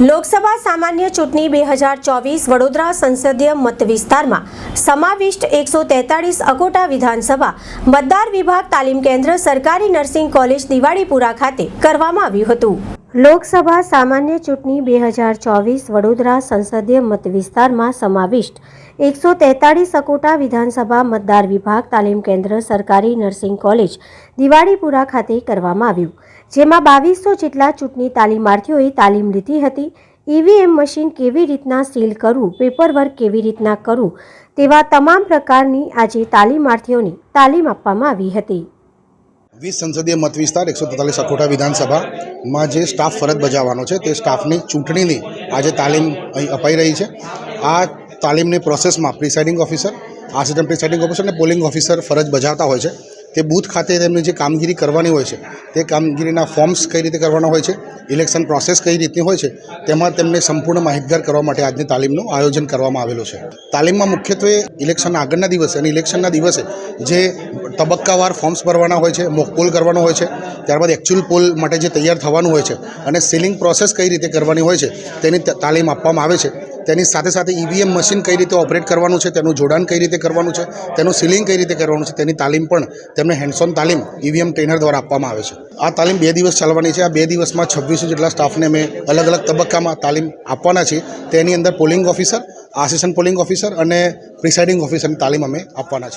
લોકસભા સામાન્ય ચૂંટણી બે હજાર ચોવીસ વડોદરા સંસદીય મત વિસ્તારમાં સમાવિષ્ટ એકસો તેતાળીસ અકોટા વિધાનસભા મતદાર વિભાગ તાલીમ કેન્દ્ર સરકારી નર્સિંગ કોલેજ દિવાળીપુરા ખાતે કરવામાં આવ્યું હતું. લોકસભા સામાન્ય ચૂંટણી બે હજાર ચોવીસ વડોદરા સંસદીય મત વિસ્તારમાં સમાવિષ્ટ એકસો તેતાળીસ અકોટા વિધાનસભા મતદાર વિભાગ તાલીમ કેન્દ્ર સરકારી નર્સિંગ કોલેજ દિવાળીપુરા ખાતે કરવામાં આવ્યું. જેમાં બાવીસો જેટલા ચૂંટણી તાલીમાર્થીઓએ તાલીમ લીધી હતી. ઈવીએમ મશીન કેવી રીતના સીલ કરવું પેપર વર્ક કેવી રીતના કરવું તેવા તમામ પ્રકારની આજે તાલીમાર્થીઓને તાલીમ આપવામાં આવી હતી. વીસ સંસદીય મત વિસ્તાર, એકસો તેતાલીસ અખોટા વિધાનસભામાં જે સ્ટાફ ફરજ બજાવવાનો છે તે સ્ટાફની ચૂંટણીની આજે તાલીમ અહીં અપાઈ રહી છે. આ તાલીમની પ્રોસેસમાં presiding officer assistant presiding officer અને પોલિંગ ઓફિસર ફરજ બજાવતા હોય છે. તે બૂથ ખાતે તેમની જે કામગીરી કરવાની હોય છે, તે કામગીરીના ફોર્મ્સ કઈ રીતે કરવાના હોય છે, ઇલેક્શન પ્રોસેસ કઈ રીતની હોય છે, તેમાં તેમને સંપૂર્ણ માહિતગાર કરવા માટે આજની તાલીમનું આયોજન કરવામાં આવેલું છે. તાલીમમાં મુખ્યત્વે ઇલેક્શન આગળના દિવસે અને ઇલેક્શનના દિવસે જે તબક્કાવાર ફોર્મ્સ ભરવાના હોય છે, મોક પોલ કરવાનો હોય છે, ત્યારબાદ એકચ્યુઅલ પોલ માટે જે તૈયાર થવાનું હોય છે અને સીલિંગ પ્રોસેસ કઈ રીતે કરવાની હોય છે, તેની તાલીમ આપવામાં આવે છે. તેની સાથે સાથે ઈવીએમ મશીન કઈ રીતે ઓપરેટ કરવાનું છે, તેનું જોડાણ કઈ રીતે કરવાનું છે, તેનું સીલિંગ કઈ રીતે કરવાનું છે, તેની તાલીમ પણ તેમને હેન્ડસોન તાલીમ ઈવીએમ ટ્રેનર દ્વારા આપવામાં આવે છે. આ તાલીમ બે દિવસ ચાલવાની છે. આ બે દિવસમાં છવ્વીસો જેટલા સ્ટાફને અમે અલગ અલગ તબક્કામાં તાલીમ આપવાના છીએ. તેની અંદર polling officer assistant polling officer અને પ્રિસાઇડિંગ ઓફિસરની તાલીમ અમે આપવાના છીએ.